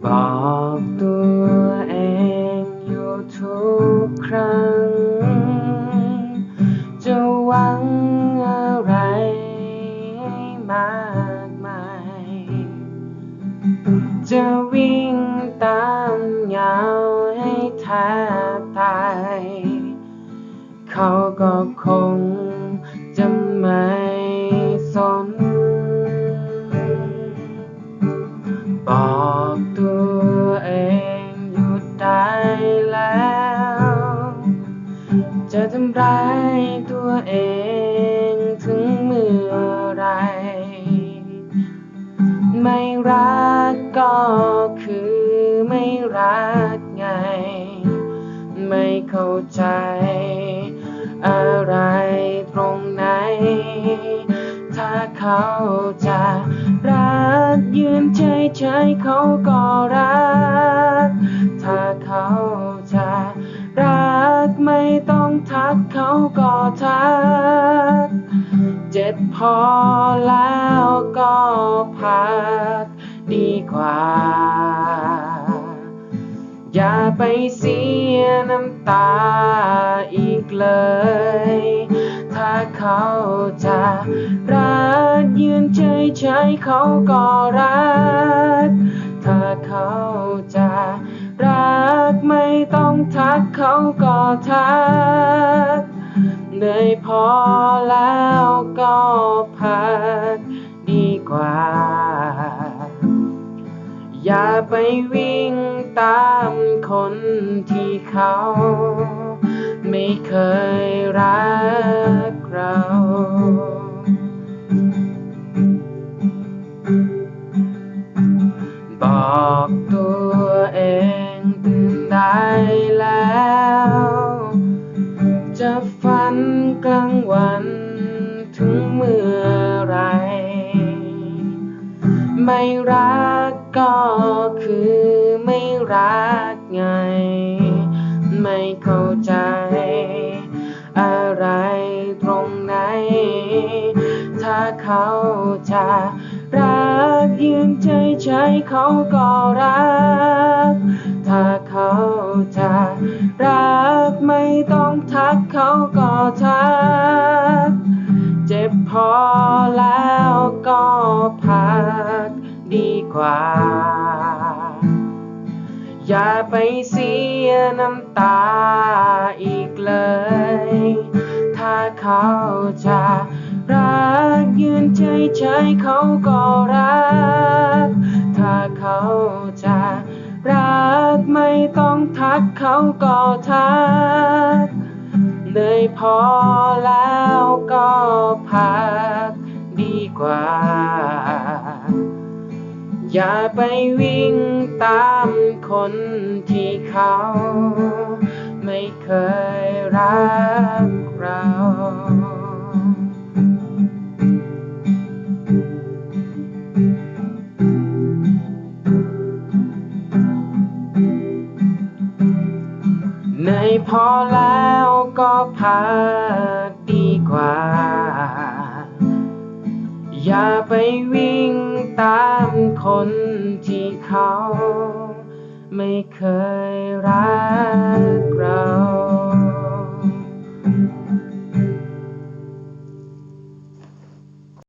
บอกตัวเองอยู่ทุกครั้ง จะหวังอะไรมากมาย จะวิ่งตามเงาให้แทบตาย เขาก็คงจะไม่ เองถึงเมื่อไร ไม่รักก็คือไม่รักไง ไม่เข้าใจ อะไรตรงไหน ถ้าเขาจะรักยืนเฉยๆเขาก็ จ็บพอแล้วก็พักดีกว่า อย่าไปเสียน้ำตาอีกเลย ถ้าเขาจะรักยืนเฉยๆเขาก็รัก ถ้าเขาจะรักไม่ต้องทักเขาก็ทักเหนื่อยพอแล้ว ก็พักดีกว่า อย่าไปวิ่งตามคนที่เขา ไม่เคยรักเรา ไม่รักก็คือไม่รักไง ไม่เข้าใจ อะไรตรงไหน ถ้าเขาจะรักยืนเฉยๆเขาก็รัก ถ้าเขาจะรักไม่ต้องทักเขาก็ทัก เจ็บพอแล้วก็พัก กว่า อย่าไปเสียน้ำตาอีกเลย ถ้าเขาจะรักยืนเฉยๆเขาก็รัก ถ้าเขาจะรักไม่ต้องทักเขาก็ทักเหนื่อยพอแล้วก็พักดีกว่า อย่าไปวิ่งตามคนที่เขา ไม่เคยรักเราเหนื่อยพอแล้วก็พักดีกว่า อย่าไปวิ่งตามคนที่เขาไม่เคยรัก